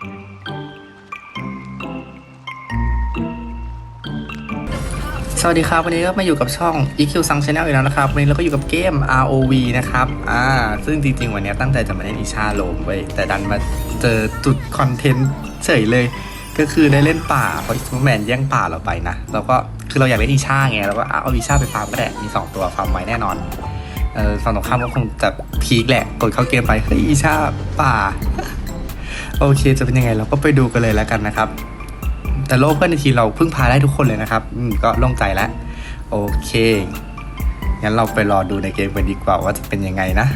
สวัสดีครับ วันนี้ก็มาอยู่กับช่อง EQ Sang Channel อีกแล้วนะครับ วันนี้เราก็อยู่กับเกม ROV นะครับ อ่า ซึ่งจริง ๆ วันนี้ตั้งใจจะมาเล่นอิชาโลมเว้แต่ดันมาเจอจุดคอนเทนต์เฉยเลย ก็คือได้เล่นป่าเพราะซูเปอร์แมนแย่งป่าเราไปนะแล้วก็คือเราอยากเล่นอิชาไงเราก็เอาอิชาไปฟาร์มก็ได้มี 2 ตัวฟาร์มไว้แน่นอนเออฝั่งตรงข้ามก็คงจะพีคแหละกดเข้าเกมไปเฮ้ยอิชาป่า โอเคจะเป็นยังไงเราก็ไปดูกันเลยแล้วกันนะครับ แต่โลกเพื่อนในทีเราพึ่งพาได้ทุกคนเลยนะครับอืมก็โล่งใจแล้ว โอเคงั้นเราไปรอดูในเกมกันดีกว่าว่าจะเป็นยังไงนะ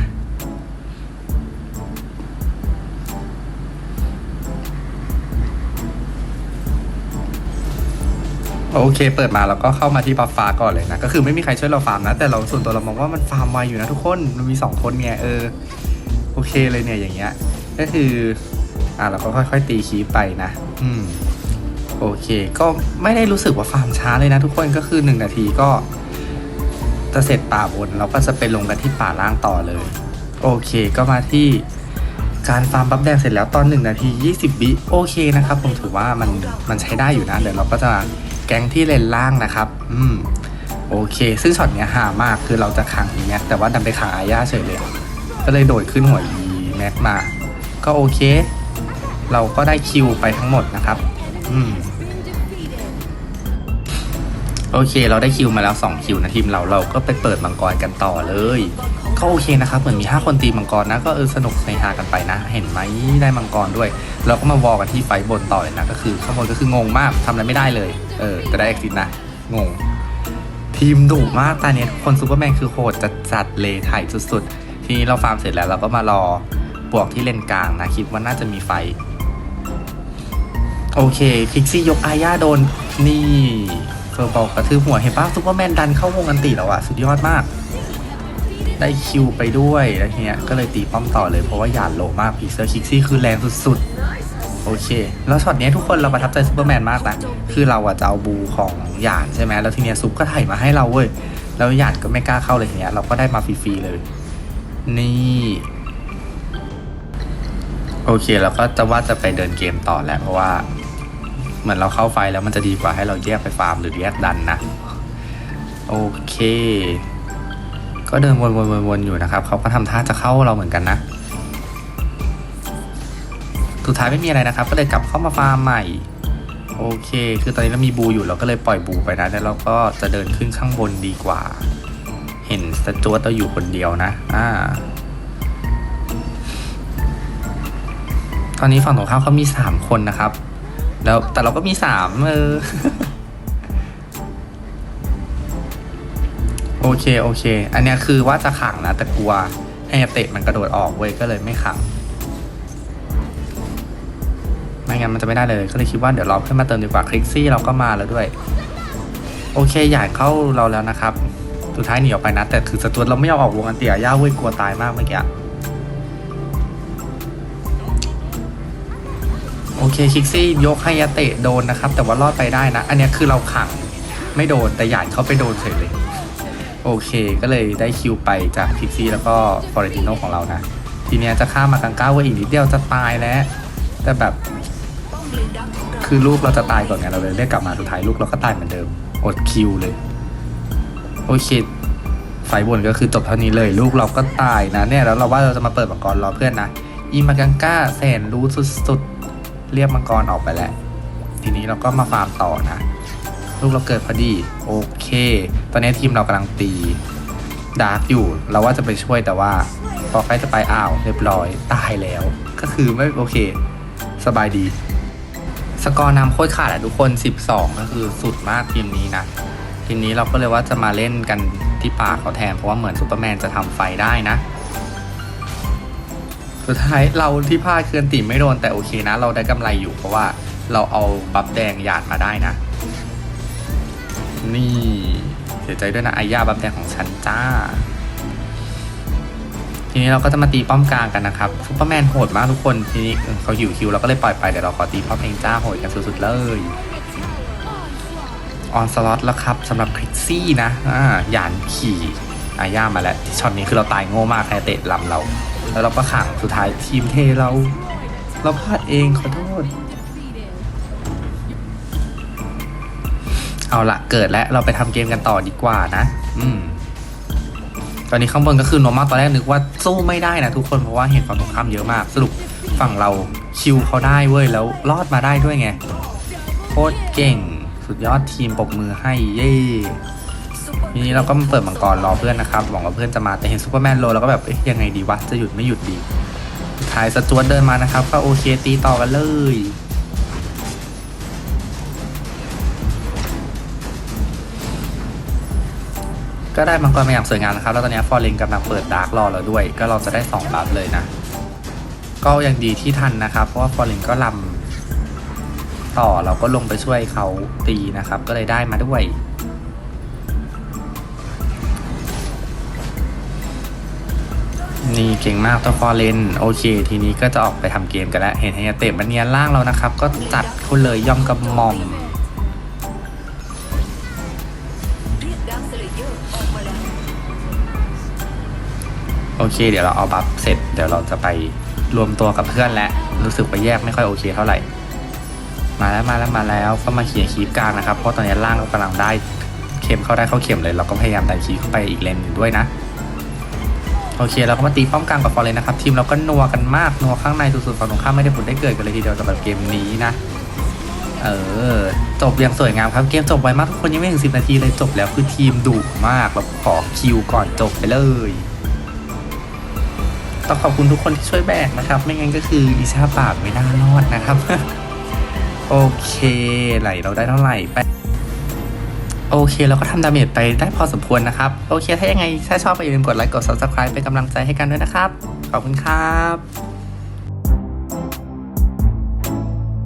โอเค เปิดมาเราก็เข้ามาที่บัฟฟ้าก่อนเลยนะ ก็คือไม่มีใครช่วยเราฟาร์มนะ แต่เราส่วนตัวเรามองว่ามันฟาร์มไวอยู่นะทุกคน มันมีสองคนเนี่ยเออ โอเคเลยเนี่ยอย่างเงี้ย ก็คือ อ่าเราก็ค่อย ๆ ตีคีปไปนะ อืม โอเค ก็ไม่ได้รู้สึกว่าฟาร์มช้าเลยนะทุกคนก็คือ1นาทีก็ จะเสร็จป่าบนเราก็จะไปลงกันที่ป่าล่างต่อเลย โอเค ก็มาที่การฟาร์มบัฟแดงเสร็จแล้วตอน 1 นาที 20วิโอเคนะครับ ผมถือว่ามันมันใช้ได้อยู่นะ เดี๋ยวเราก็จะแก๊งที่เลนล่างนะครับ อืม โอเค ซึ่งช็อตเนี้ยหามากคือเราจะขังอีแม็กแต่ว่าดันไปขังอาญาเฉยเลย ก็เลยโดดขึ้นหัวอีแม็กมา ก็โอเค เราก็ได้คิวไปทั้งหมดนะครับ อืมโอเค เราได้คิวมาแล้ว 2 คิวนะทีมเราเราก็ไปเปิดมังกรกันต่อเลยก็โอเคนะครับเหมือนมี 5 คนตีมังกรนะก็เออสนุกในฮากันไปนะ เห็นไหมได้มังกรด้วย เราก็มาวอลกันที่ไฟบนต่อเลยนะก็คือข้างบนก็คืองงมากทำอะไรไม่ได้เลย เออแต่ได้เอ็กซิสนะงง ทีมดุมากตอนนี้ทุกคนซูเปอร์แมนคือโหดจัดจัดเลยถ่ายสุดๆ ทีนี้เราฟาร์มเสร็จแล้วเราก็มารอบวกที่เลนกลางนะคิดว่าน่าจะมีไฟ โอเคพิกซี่ยกอาญาโดน นี่เฟอร์บอกกระทืบหัวเห็นป่ะซูเปอร์แมนดันเข้าวงกันตีแล้วอะสุดยอดมาก ได้คิวไปด้วยแล้วทีเนี้ยก็เลยตีป้อมต่อเลยเพราะว่าหยาดโลมากพิกเซอร์คิกซี่คือแรงสุดๆ โอเค แล้วช็อตนี้ทุกคนเราประทับใจซูเปอร์แมนมากนะ คือเราอะจะเอาบูของหยาดใช่ไหมแล้วทีเนี้ยซุปก็ถ่ายมาให้เราเว้ย แล้วหยาดก็ไม่กล้าเข้าเลยทีเนี้ยเราก็ได้มาฟรีๆเลย นี่โอเคแล้วก็จะว่าจะไปเดินเกมต่อแหละเพราะว่า เหมือนเราเข้าไฟแล้วมันจะดีกว่าให้เราแยกไปฟาร์มหรือแยกดันนะ โอเค ก็เดินวนๆๆอยู่นะครับเขาก็ทำท่าจะเข้าเราเหมือนกันนะสุดท้ายไม่มีอะไรนะครับ ก็เลยกลับเข้ามาฟาร์มใหม่ โอเค คือตอนนี้เรามีบูอยู่เราก็เลยปล่อยบูไปนะแล้วเราก็จะเดินขึ้นข้างบนดีกว่า เห็นสจวตเราอยู่คนเดียวนะ อ่า ตอนนี้ฝั่งตรงข้ามเขามีสามคนนะครับ แล้วแต่เราก็มีสามเออ โอเค โอเค อันเนี้ยคือว่าจะขังนะ แต่กลัวให้เตะมันกระโดดออกเว้ยก็เลยไม่ขังไม่งั้นมันจะไม่ได้เลย ก็เลยคิดว่าเดี๋ยวเรอเพื่อนมาเติมดีกว่าคลิกซี่เราก็มาแล้วด้วย โอเคใหยาดเข้าเราแล้วนะครับ สุดท้ายหนีออกไปนะ แต่คือสตูดเราไม่ยอมออกวงอันเตียย่าเว้ยกลัวตายมากเมื่อกี้ โอเคคิกซี่ยกให้ยาเตะโดนนะครับ แต่ว่ารอดไปได้นะ อันนี้คือเราขังไม่โดนแต่หยาดเขาไปโดนเฉยเลย โอเคก็เลยได้คิวไปจากคิกซี่แล้วก็ฟอร์ติโนของเรานะ ทีนี้จะข้ามมากังก้าว่าอีกนิดเดียวจะตายแล้วแต่แบบ คือลูกเราจะตายก่อนไงเราเลยได้กลับมาสุดท้ายลูกเราก็ตายเหมือนเดิมอดคิวเลย โอเคไฟบนก็คือจบเท่านี้เลย ลูกเราก็ตายนะเนี่ยแล้วเราว่าเราจะมาเปิดมังกรรอเพื่อนนะอีมากังก้าแสนรู้สุดๆ เรียกมังกรออกไปแล้ว ทีนี้เราก็มาฟาร์มต่อนะ ลูกเราเกิดพอดี โอเค ตอนนี้ทีมเรากำลังตีดาร์กอยู่ เราว่าจะไปช่วยแต่ว่า พอใกล้จะไปอ้าว เรียบร้อยตายแล้ว ก็คือไม่โอเค สบายดี สกอร์นำโคตรขาดอะทุกคน 12 ก็คือสุดมากทีมนี้นะทีนี้เราก็เลยว่าจะมาเล่นกันที่ป่าเขาแทน เพราะว่าเหมือนซูเปอร์แมนจะทำไฟได้นะ สุดท้ายเราที่พลาดเคืออันติไม่โดนแต่โอเคนะ เราได้กำไรอยู่เพราะว่าเราเอาบัฟแดงหยาดมาได้นะ นี่เสียใจด้วยนะไอ้ย่าบัฟแดงของฉันจ้า ทีนี้เราก็จะมาตีป้อมกลางกันนะครับซูเปอร์แมนโหดมากทุกคนทีนี้เขาหิวคิวเราก็เลยปล่อยไปเดี๋ยวเราขอตีป้อมเองจ้าโหดกันสุดๆเลยออนสล็อตแล้วครับสำหรับคริซี่นะอ่าหยานขี่ อาย่ามาแล้วช็อตนี้คือเราตายโง่มากใครเตะลำเรา แล้วเราก็ขังสุดท้ายทีมเทเรา เราพลาดเองขอโทษ เอาละเกิดแล้วเราไปทำเกมกันต่อดีกว่านะ อืมตอนนี้ข้างบนก็คือโนมาตอนแรกนึกว่าสู้ไม่ได้นะทุกคนเพราะว่าเห็นฝั่งตรงข้ามเยอะมากสรุปฝั่งเราคิวเขาได้เว้ยแล้วรอดมาได้ด้วยไงโคตรเก่ง สุดยอดทีมปรบมือให้เย่ ทีนี้เราก็มาเปิดมังกรรอเพื่อนนะครับหวังว่าเพื่อนจะมาแต่เห็นซูเปอร์แมนโลแล้วก็แบบเอ๊ยยังไงดีวะจะหยุดไม่หยุดดีท้ายสจวตเดินมานะครับก็โอเคตีต่อกันเลยก็ได้มังกรมาอย่างสวยงามนะครับแล้วตอนนี้ฟอร์เรนกำลังเปิดดาร์กรอเราด้วย ก็เราจะได้2บัฟเลยนะ ก็ยังดีที่ทันนะครับ เพราะว่าฟอร์เรนก็ลำต่อเราก็ลงไปช่วยเขาตีนะครับ ก็เลยได้มาด้วย นี่เก่งมากตัวฟอร์เรนโอเค ทีนี้ก็จะออกไปทำเกมกันแล้ว เห็นไฮยาเตะมันเนียนล่างเรานะครับ ก็จัดเขาเลยย่อมกับหมอมเรียกดังสเลเยอมโอเค เดี๋ยวเราเอาบัฟเสร็จ เดี๋ยวเราจะไปรวมตัวกับเพื่อนแล้วรู้สึกไปแยกไม่ค่อยโอเคเท่าไหร่ มาแล้วมาแล้วมาแล้วก็มาเขี่ยคีบกลางนะครับ เพราะตอนนี้ล่างก็กำลังได้เข็มเข้าได้เข้าเข็มเลย เราก็พยายามดันคีบเข้าไปอีกเลนด้วยนะ โอเคเราก็มาตีป้อมกลางกับฟอร์เรนนะครับทีมเราก็นัวกันมากนัวข้างในสุดๆฝั่งตรงข้ามไม่ได้ผลได้เกิดกันเลยทีเดียวสำหรับเกมนี้นะเออจบอย่างสวยงามครับเกมจบไวมากทุกคนยังไม่ถึงสินาทีเลยจบแล้วคือทีมดุมากเราขอคิวก่อนจบไปเลยต้องขอบคุณทุกคนที่ช่วยแบกนะครับ ไม่งั้นก็คืออิชาปากไม่น่ารอดนะครับ โอเคไหลเราได้เท่าไหร่ไป โอเคเราก็ทำดาเมจไปได้พอสมควรนะครับ โอเค ถ้ายังไง ถ้าชอบก็อย่าลืมกดไลค์กด subscribe เป็นกำลังใจให้กันด้วยนะครับ ขอบคุณครับ